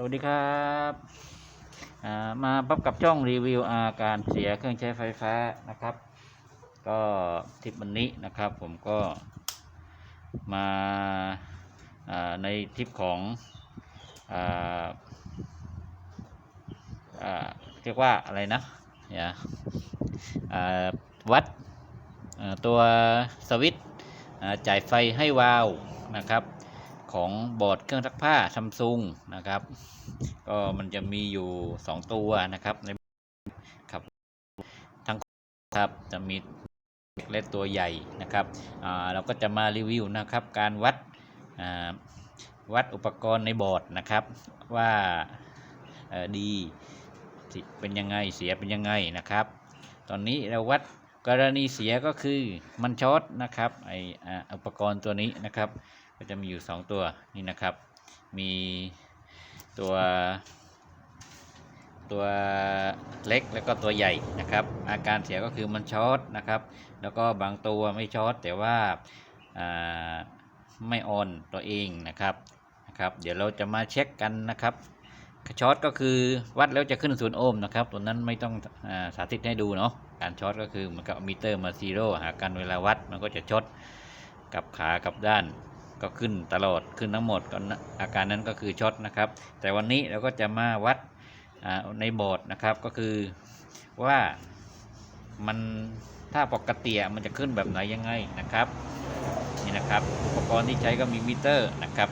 สวัสดีครับมาพบกับช่องรีวิวอาการเสียเครื่องใช้ไฟฟ้านะครับ ก็ทริปวันนี้นะครับผมก็มาาในทริปของออเรียกว่าอะไรนะเนี่ยอ่าวัดตัวสวิตช์จ่ายไฟให้วาวนะครับ ของบอร์ดเครื่องซักผ้าซัมซุงนะครับ ก็มันจะมีอยู่ 2 ตัวนะครับในครับทั้งครับจะมีเล็กตัวใหญ่นะครับอ่าเราก็จะมารีวิวนะครับ การวัดอ่าวัดอุปกรณ์ในบอร์ดนะครับ ว่าอ่อดีเป็นยังไงเสียเป็นยังไงนะครับ ตอนนี้เราวัด กรณีเสียก็คือมันช็อตนะครับไออุปกรณ์ตัวนี้นะครับ ก็จะมีอยู่ 2 ตัวนี่นะครับ มีตัวตัวเล็กแล้วก็ตัวใหญ่นะครับ อาการเสียก็คือมันช็อตนะครับ แล้วก็บางตัวไม่ช็อตแต่ว่าอ่าไม่ออนตัวเองนะครับนะครับ เดี๋ยวเราจะมาเช็คกันนะครับ ช็อตก็คือวัดแล้วจะขึ้นศูนย์โอห์มนะครับตัวนั้นไม่ต้องอสาธิตให้ดูเนาะการช็อตก็คือมันก็มิเตอร์มาซีโร่หากันเวลาวัดมันก็จะช็อตกับขากับด้านก็ขึ้นตลอดขึ้นทั้งหมดก็อาการนั้นก็คือช็อตนะครับ แต่วันนี้เราก็จะมาวัดในบอร์ดนะครับก็คือว่ามันถ้าปกติมันจะขึ้นแบบไหนยังไงนะครับนี่นะครับ อุปกรณ์ที่ใช้ก็มีมิเตอร์นะครับ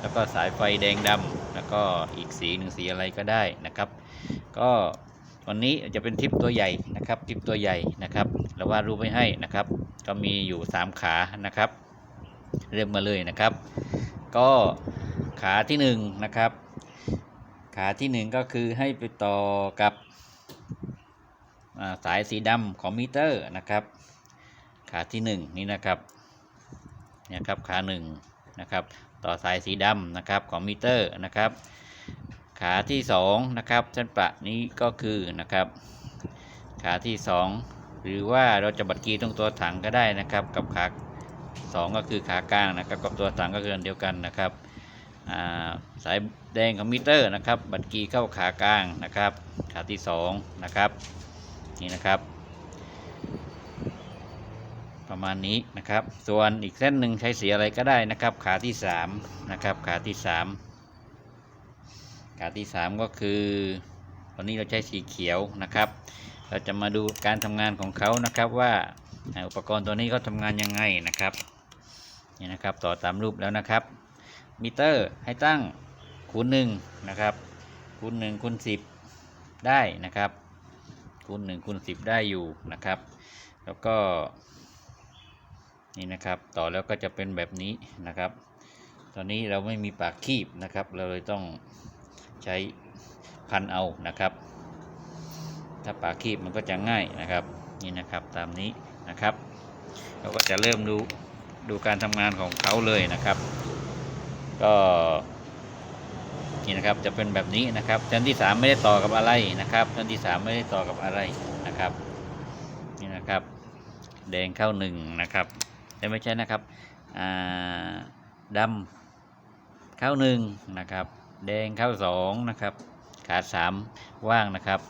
แล้วก็สายไฟแดงดำ แล้วก็อีกสีหนึ่งสีอะไรก็ได้นะครับ ก็วันนี้จะเป็นทิปตัวใหญ่นะครับทิปตัวใหญ่นะครับเราวาดรูปไว้ให้นะครับ ก็มีอยู่ 3 ขานะครับ เริ่มมาเลยนะครับ ก็ขาที่หนึ่งนะครับ ขาที่หนึ่งก็คือให้ไปต่อกับสายสีดำของมิเตอร์นะครับ ขาที่หนึ่งนี่นะครับนี่ยครับขาหนึ่งนะครับ ต่อสายสีดำนะครับของมิเตอร์นะครับ ขาที่สองนะครับเส้นประนี้ก็คือนะครับขาที่สองหรือว่าเราจะบัดกีตรงตัวถังก็ได้นะครับ กับขาสองก็คือขากลางนะครับกับตัวถังก็คืออันเดียวกันนะครับสายแดงของมิเตอร์นะครับ บัตรกีเข้าขากลางนะครับ ขาที่สองนะครับนี่นะครับ ประมาณนี้นะครับ ส่วนอีกเส้นหนึ่งใช้สีอะไรก็ได้นะครับ ขาที่สามนะครับขาที่สามขาที่สามก็คือวันนี้เราใช้สีเขียวนะครับ เราจะมาดูการทำงานของเขานะครับว่าอุปกรณ์ตัวนี้เขาทำงานยังไงนะครับนี่นะครับต่อตามรูปแล้วนะครับมิเตอร์ให้ตั้งคูณหนึ่งนะครับคูณหนึ่งคูณสิบได้นะครับคูณหนึ่งคูณสิบได้อยู่นะครับ แล้วก็ นี่นะครับ ต่อแล้วก็จะเป็นแบบนี้นะครับ ตอนนี้เราไม่มีปากคีบนะครับ เราเลยต้องใช้พันเอานะครับ ถ้าปากคีบมันก็จะง่ายนะครับ นี่นะครับตามนี้นะครับ เราก็จะเริ่มดูดูการทำงานของเขาเลยนะครับ ก็นี่นะครับจะเป็นแบบนี้นะครับชั้นที่ 3 ไม่ได้ต่อกับอะไรนะครับชั้นที่ 3 ไม่ได้ต่อกับอะไรนะครับ นี่นะครับ แดงเข้าหนึ่งนะครับ แต่ไม่ใช่นะครับดำเข้าหนึ่งนะครับ แดงเข้าสองนะครับ ขาดสามว่างนะครับ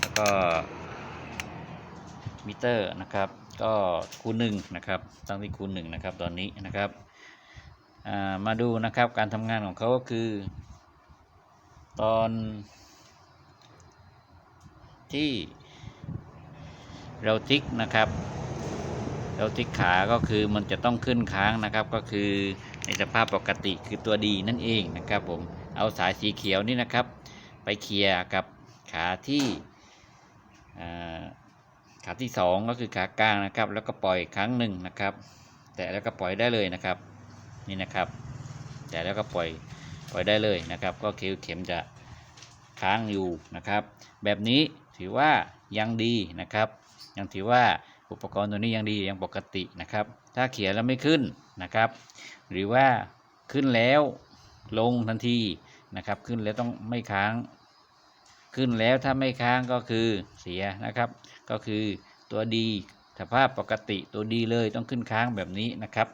แล้วก็มิเตอร์นะครับ ก็คูณหนึ่งนะครับ ตั้งที่คูณหนึ่งนะครับ ตอนนี้นะครับามาดูนะครับการทำงานของเขาก็คือ ตอนที่เราติ๊กนะครับ เราติ๊กขาก็คือมันจะต้องขึ้นค้างนะครับ ก็คือในสภาพปกติคือตัวดีนั่นเองนะครับผมเอาสายสีเขียวนี่นะครับ ไปเคลียร์กับขาที่ขาที่สองก็คือขากลางนะครับ แล้วก็ปล่อยครั้งหนึ่งนะครับ แต่แล้วก็ปล่อยได้เลยนะครับนี่นะครับ แต่แล้วก็ปล่อยปล่อยได้เลยนะครับ ก็เข็มเข็มจะค้างอยู่นะครับ แบบนี้ถือว่ายังดีนะครับ ยังถือว่า อุปกรณ์ตัวนี้ยังดียังปกตินะครับ ถ้าเขียนแล้วไม่ขึ้นนะครับ หรือว่าขึ้นแล้วลงทันทีนะครับ ขึ้นแล้วต้องไม่ค้าง ขึ้นแล้วถ้าไม่ค้างก็คือเสียนะครับ ก็คือตัวดีสภาพปกติตัวดีเลยต้องขึ้นค้างแบบนี้นะครับ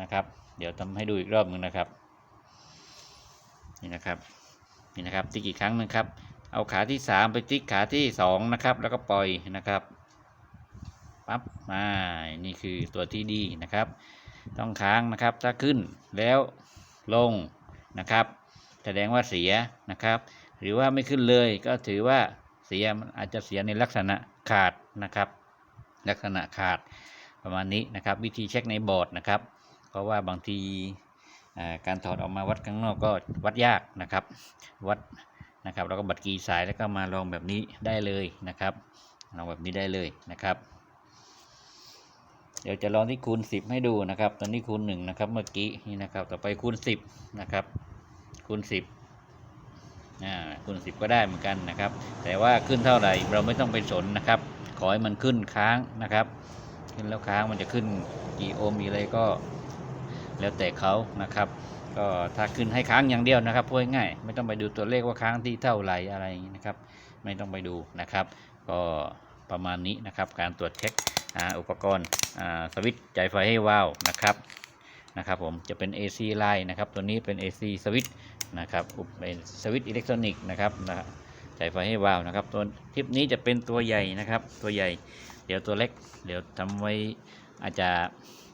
นะครับ เดี๋ยวทำให้ดูอีกรอบหนึ่งนะครับนี่นะครับนี่นะครับติ๊กอีกครั้งหนึงครับเอาขาที่ 3 ไปติ๊กขาที่2นะครับแล้วก็ปล่อยนะครับ ปั๊บมานี่คือตัวที่ดีนะครับ ต้องค้างนะครับถ้าขึ้นแล้วลงนะครับ แสดงว่าเสียนะครับ หรือว่าไม่ขึ้นเลยก็ถือว่าเสียมันอาจจะเสียในลักษณะขาดนะครับ ลักษณะขาดประมาณนี้นะครับ วิธีเช็คในบอร์ดนะครับ เพราะว่าบางทีการถอดออกมาวัดข้างนอกก็วัดยากนะครับ วัดนะครับแล้วก็บัดกีสายแล้วก็มาลองแบบนี้ได้เลยนะครับลองแบบนี้ได้เลยนะครับ เดี๋ยวจะลองที่คูณ 10 ให้ดูนะครับ ตอนนี้คูณ1นะครับ เมื่อกี้นี่นะครับ ต่อไปคูณ 10 นะครับ คูณ 10อ่าคูณ 10 ก็ได้เหมือนกันนะครับ แต่ว่าขึ้นเท่าไหร่เราไม่ต้องไปสนนะครับ ขอให้มันขึ้นค้างนะครับ ขึ้นแล้วค้างมันจะขึ้นกี่โอห์มกี่อะไรก็ แล้วแต่เขานะครับ ก็ถ้าขึ้นให้ค้างอย่างเดียวนะครับพูดง่ายไม่ต้องไปดูตัวเลขว่าค้างที่เท่าไหร่อะไรนะครับ ไม่ต้องไปดูนะครับ ก็ประมาณนี้นะครับ การตรวจเช็ค อุปกรณ์สวิตช์จ่ายไฟให้วาวนะครับนะครับผมจะเป็น AC line นะครับตัวนี้เป็น AC สวิตช์นะครับอุปเป็นสวิตช์อิเล็กทรอนิกส์นะครับนะจ่ายไฟให้วาวนะครับตัวคลิปนี้จะเป็นตัวใหญ่นะครับตัวใหญ่ เดี๋ยวตัวเล็ก เดี๋ยวทำไว้อาจจะ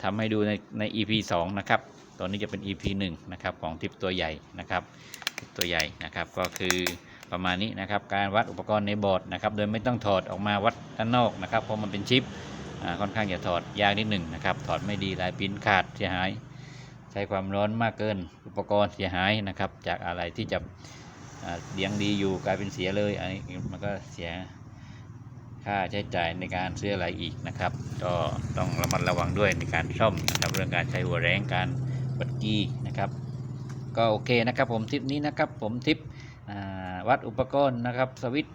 ทำให้ดูในใน EP 2 นะครับตอนนี้จะเป็น EP 1นะครับของทริปตัวใหญ่นะครับตัวใหญ่นะครับก็คือประมาณนี้นะครับการวัดอุปกรณ์ในบอร์ดนะครับโดยไม่ต้องถอดออกมาวัดด้านนอกนะครับเพราะมันเป็นชิป ค่อนข้างจะถอดยากนิดหนึ่งนะครับ ถอดไม่ดีลายปิ้นขาดเสียหาย ใช้ความร้อนมากเกินอุปกรณ์เสียหายนะครับ จากอะไรที่จะอ่ายังดีอยู่กลายเป็นเสียเลยอันนี้มันก็เสียค่าใช้จ่ายในการซื้ออะไรอีกนะครับ ก็ต้องระมัดระวังด้วยในการซ่อมนะครับเรื่องการใช้หัวแรงการบัดกี้นะครับ ก็โอเคนะครับผมทิปนี้นะครับผมทิปวัดอุปกรณ์นะครับสวิตช์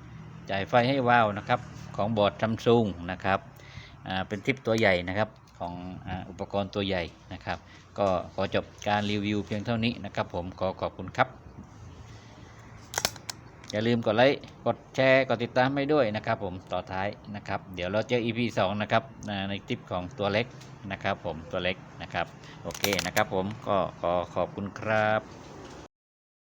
จ่ายไฟให้วาวนะครับของบอร์ดซัมซุงนะครับ เป็นทริปตัวใหญ่นะครับของอ,อุปกรณ์ตัวใหญ่นะครับ ก็ขอจบการรีวิวเพียงเท่านี้นะครับ ผมขอขอบคุณครับ อย่าลืมกดไลค์กดแชร์กดติดตามให้ด้วยนะครับ ผมต่อท้ายนะครับ เดี๋ยวเราเจอ EP 2 นะครับในคลิปของตัวเล็กนะครับ ผมตัวเล็กนะครับ โอเคนะครับ ผมก็ขอขอบคุณครับ